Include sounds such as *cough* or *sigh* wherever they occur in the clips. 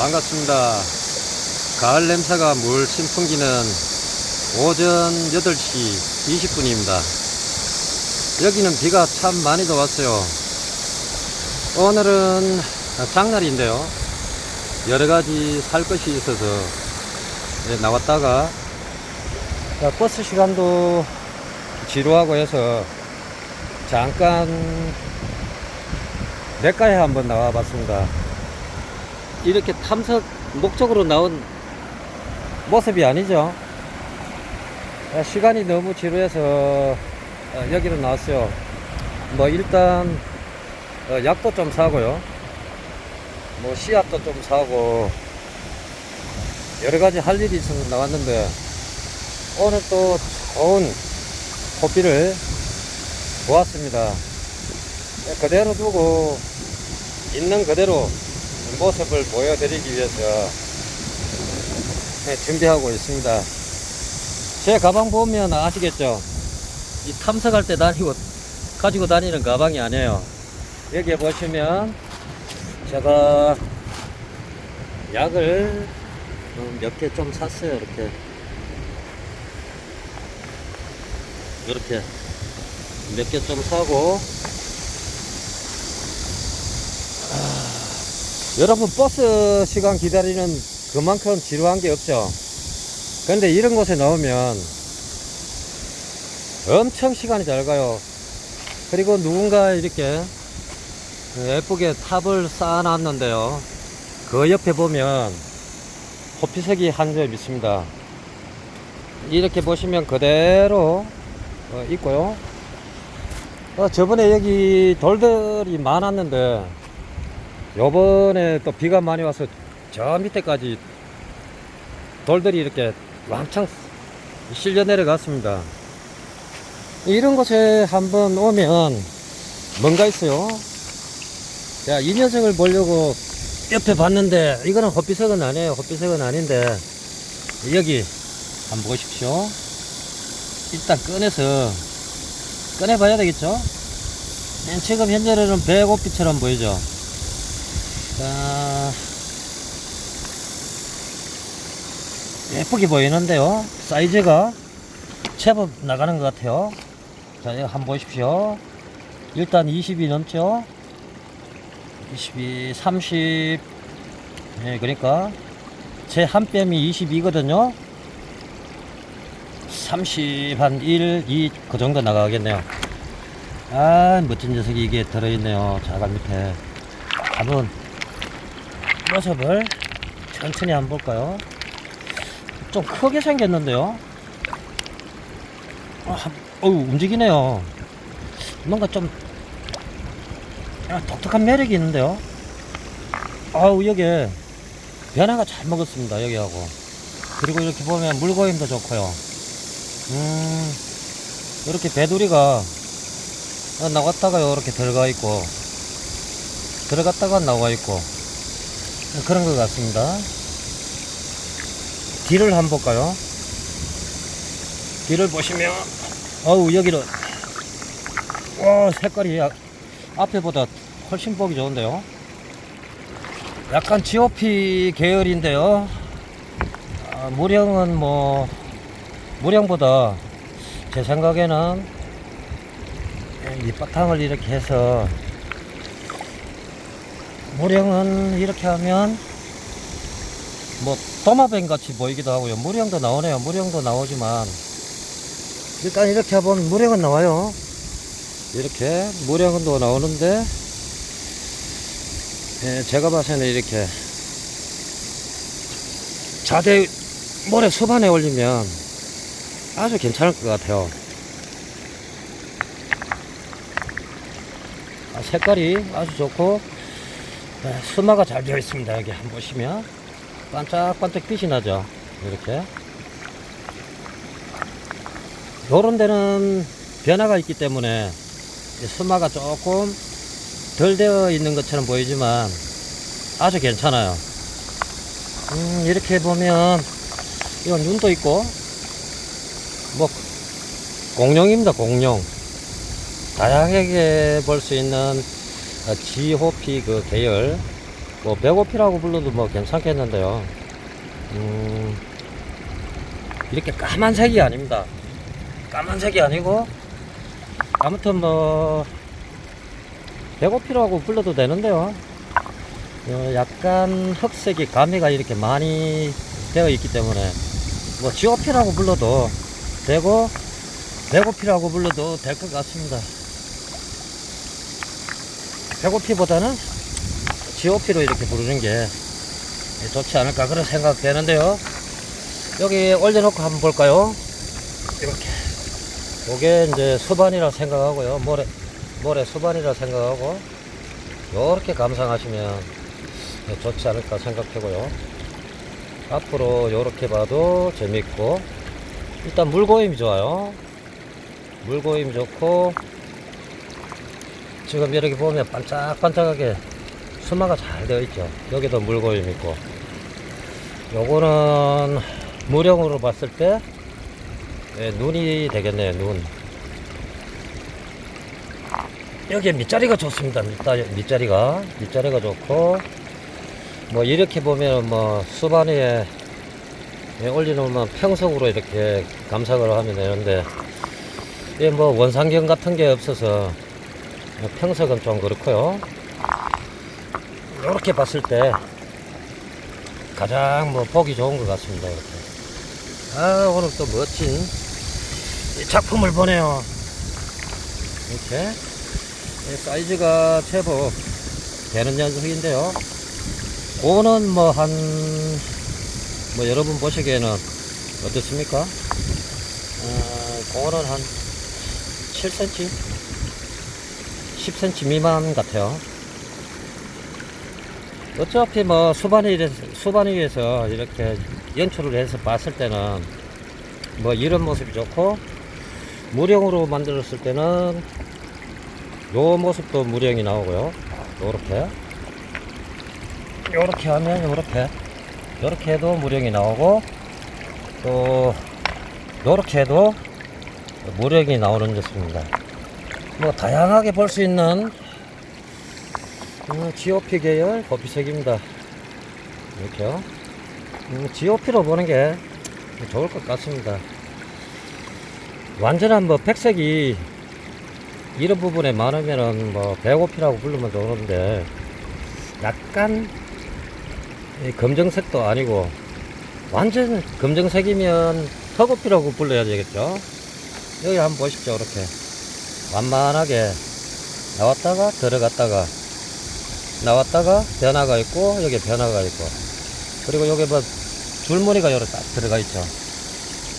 반갑습니다. 가을 냄새가 물씬 풍기는 오전 8시 20분입니다. 여기는 비가 참 많이 더 왔어요. 오늘은 장날인데요. 여러 가지 살 것이 있어서 네, 나왔다가 버스 시간도 지루하고 해서 잠깐 내과에 한번 나와 봤습니다. 이렇게 탐석 목적으로 나온 모습이 아니죠. 아, 시간이 너무 지루해서 어, 여기로 나왔어요. 뭐 일단 어, 약도 좀 사고요. 뭐 씨앗도 좀 사고 여러 가지 할 일이 있어서 나왔는데 오늘 또 좋은 코피를 보았습니다. 네, 그대로 두고 있는 그대로 모습을 보여드리기 위해서 네, 준비하고 있습니다. 제 가방 보면 아시겠죠? 이 탐색할 때 다니고 가지고 다니는 가방이 아니에요. 여기에 보시면 제가 약을 몇 개 좀 샀어요. 이렇게 이렇게 몇 개 좀 사고 여러분 버스 시간 기다리는 그만큼 지루한 게 없죠. 근데 이런 곳에 나오면 엄청 시간이 잘 가요. 그리고 누군가 이렇게 예쁘게 탑을 쌓아놨는데요. 그 옆에 보면 커피색이 한점 있습니다. 이렇게 보시면 그대로 어, 있고요. 어, 저번에 여기 돌들이 많았는데 요번에 또 비가 많이 와서 저 밑에까지 돌들이 이렇게 왕창 실려 내려갔습니다. 이런 곳에 한번 오면 뭔가 있어요. 자, 이 녀석을 보려고 옆에 봤는데 이거는 헛비석은 아니에요. 헛비석은 아닌데 여기 한번 보십시오. 일단 꺼내서 꺼내봐야 되겠죠? 맨 지금 현재로는 배고피처럼 보이죠? 자, 예쁘게 보이는데요. 사이즈가 제법 나가는 것 같아요. 자, 이거 한번 보십시오. 일단 20이 넘죠? 22, 30. 예, 그러니까 제 한 뺨이 22거든요. 30, 한 1, 2, 그 정도 나가겠네요. 아, 멋진 녀석이 이게 들어있네요. 자갈 밑에. 한번 모습을 천천히 한번 볼까요? 좀 크게 생겼는데요. 아, 어우, 움직이네요. 뭔가 좀 아, 독특한 매력이 있는데요. 아우, 여기 변화가 잘 먹었습니다. 여기하고. 그리고 이렇게 보면 물고임도 좋고요. 음, 이렇게 배두리가 어, 나갔다가 이렇게 들어가 있고, 들어갔다가 나와 있고, 그런 것 같습니다. 뒤를 한번 볼까요? 뒤를 보시면, 어우, 여기는, 와, 색깔이 아- 앞에보다 훨씬 보기 좋은데요. 약간 GOP 계열인데요. 아, 무령은 뭐, 무령보다 제 생각에는 이 바탕을 이렇게 해서 무령은 이렇게 하면 뭐 도마뱀 같이 보이기도 하고요. 무령도 나오네요. 무령도 나오지만 일단 이렇게 해보면 무령은 나와요. 이렇게 무령도 나오는데 예, 제가 봐서는 이렇게 자대 모래 수반에 올리면 아주 괜찮을 것 같아요. 아, 색깔이 아주 좋고 네, 수마가 잘 되어 있습니다. 여기 한번 보시면 반짝반짝 빛이 나죠. 이렇게 요런 데는 변화가 있기 때문에 이 수마가 조금 덜 되어 있는 것처럼 보이지만 아주 괜찮아요. 음, 이렇게 보면 이건 눈도 있고 뭐 공룡입니다. 공룡. 다양하게 볼 수 있는 어, 지호피 그 계열 뭐 배고피라고 불러도 뭐 괜찮겠는데요. 음, 이렇게 까만색이 아닙니다. 까만색이 아니고 아무튼 뭐 배고피라고 불러도 되는데요. 어, 약간 흑색이 가미가 이렇게 많이 되어 있기 때문에 뭐 지오피라고 불러도 되고 배고피라고 불러도 될 것 같습니다. 배고피보다는 지오피로 이렇게 부르는 게 좋지 않을까 그런 생각 되는데요. 여기 올려놓고 한번 볼까요? 이렇게. 요게 이제 수반이라 생각하고요. 모래, 모래 수반이라 생각하고, 요렇게 감상하시면 좋지 않을까 생각하고요. 앞으로 요렇게 봐도 재밌고, 일단 물고임이 좋아요. 물고임 좋고, 지금 이렇게 보면 반짝반짝하게 수마가 잘 되어 있죠. 여기도 물고임 있고, 요거는 무령으로 봤을 때 예, 눈이 되겠네요. 눈. 여기 밑자리가 좋습니다. 밑자리, 밑자리가 밑자리가 좋고 뭐 이렇게 보면 뭐 수반 위에 예, 올려놓으면 평석으로 이렇게 감상을 하면 되는데 이뭐 원상경 같은 게 없어서 평석은 좀 그렇고요. 이렇게 봤을 때 가장 뭐 보기 좋은 것 같습니다. 이렇게. 아 오늘 또 멋진 이 작품을 보네요. 이렇게 이 사이즈가 제법 되는 녀석인데요. 고는 뭐 한 뭐 여러분 보시기에는 어떻습니까? 어, 고는 한 7cm, 10cm 미만 같아요. 어차피 뭐 수반위에서, 수반위에서 이렇게 연출을 해서 봤을 때는 뭐 이런 모습이 좋고 무령으로 만들었을 때는 요 모습도 무령이 나오고요. 요렇게 요렇게 하면 요렇게 요렇게 해도 무령이 나오고 또 요렇게 해도 무령이 나오는 것입니다. 뭐 다양하게 볼 수 있는 음, GOP 계열 거피색입니다. 이렇게요. 음, GOP로 보는 게 좋을 것 같습니다. 완전한 뭐 백색이 이런 부분에 많으면은 뭐 배고피라고 부르면 좋은데 약간 이 검정색도 아니고 완전 검정색이면 흑오피라고 불러야 되겠죠. 여기 한번 보십시오. 이렇게 완만하게 나왔다가 들어갔다가 나왔다가 변화가 있고 여기 변화가 있고. 그리고 여기 뭐 줄무늬가 여기 딱 들어가 있죠.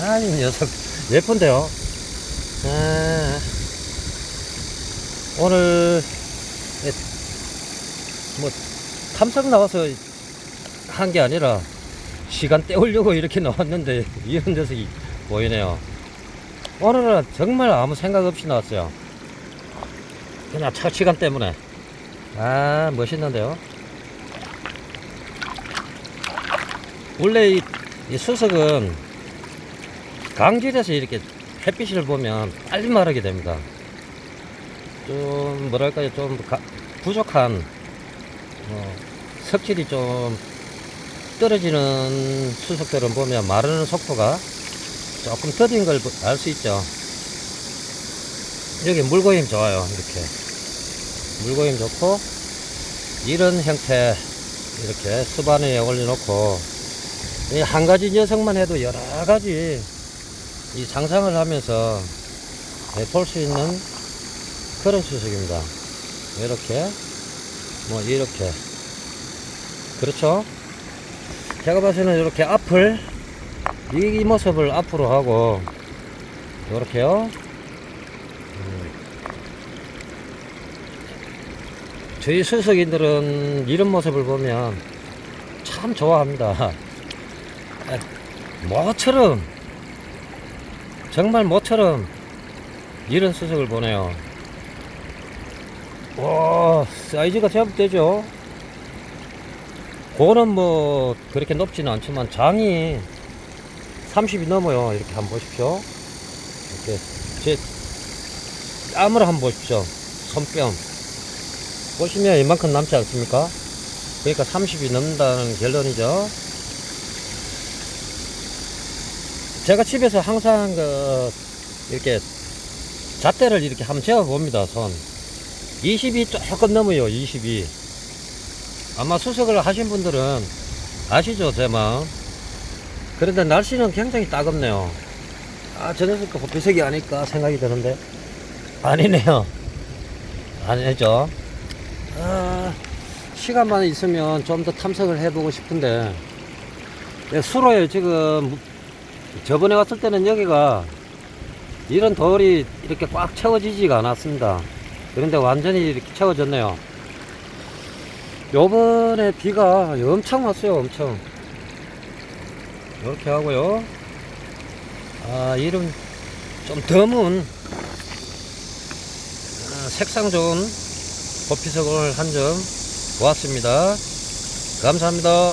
아이 녀석 *laughs* 예쁜데요? 아, 오늘 예, 뭐 탐석 나와서 한 게 아니라 시간 때우려고 이렇게 *laughs* 나왔는데 이런 녀석이 보이네요 오늘은 정말 아무 생각 없이 나왔어요. 그냥 차 시간 때문에. 아 멋있는데요? 원래 이, 이 수석은 강질에서 이렇게 햇빛을 보면 빨리 마르게 됩니다. 좀 뭐랄까요? 좀 가- 부족한 어, 석질이 좀 떨어지는 수석들은 보면 마르는 속도가 조금 더딘 걸 알 수 있죠 여기 물고임 좋아요 이렇게 물고임 좋고 이런 형태 이렇게 수반에 올려놓고 이한 가지 녀석만 해도 여러 가지 이 상상을 하면서 볼 수 있는 그런 수석입니다. 이렇게 뭐 이렇게 그렇죠? 제가 봐서는 이렇게 앞을 이, 이 모습을 앞으로 하고 이렇게요. 저희 수석인들은 이런 모습을 보면 참 좋아합니다. 아, *laughs* 모처럼, 정말 모처럼 이런 수석을 보내요. 와, 사이즈가 제법 되죠? 고는 뭐, 그렇게 높지는 않지만 장이 30이 넘어요. 이렇게 한번 보십시오. 이렇게, 제 뺨을 한번 보십시오. 손뺨. 보시면 이만큼 남지 않습니까? 그러니까 30이 넘는다는 결론이죠. 제가 집에서 항상 그 이렇게 잣대를 이렇게 한번 재어 봅니다. 손 20이 조금 넘어요. 22. 아마 수석을 하신 분들은 아시죠, 제 마음. 그런데 날씨는 굉장히 따갑네요. 아, 저 녀석도 호피색이 아닐까 생각이 드는데 아니네요. 아니죠. 아, 시간만 있으면 좀 더 탐색을 해보고 싶은데 네, 수로에 지금 저번에 왔을 때는 여기가 이런 돌이 이렇게 꽉 채워지지가 않았습니다. 그런데 완전히 이렇게 채워졌네요. 요번에 비가 엄청 왔어요, 엄청. 이렇게 하고요. 아, 이런 좀 드문, 아, 색상 좋은 보피석을 한 점 보았습니다. 감사합니다.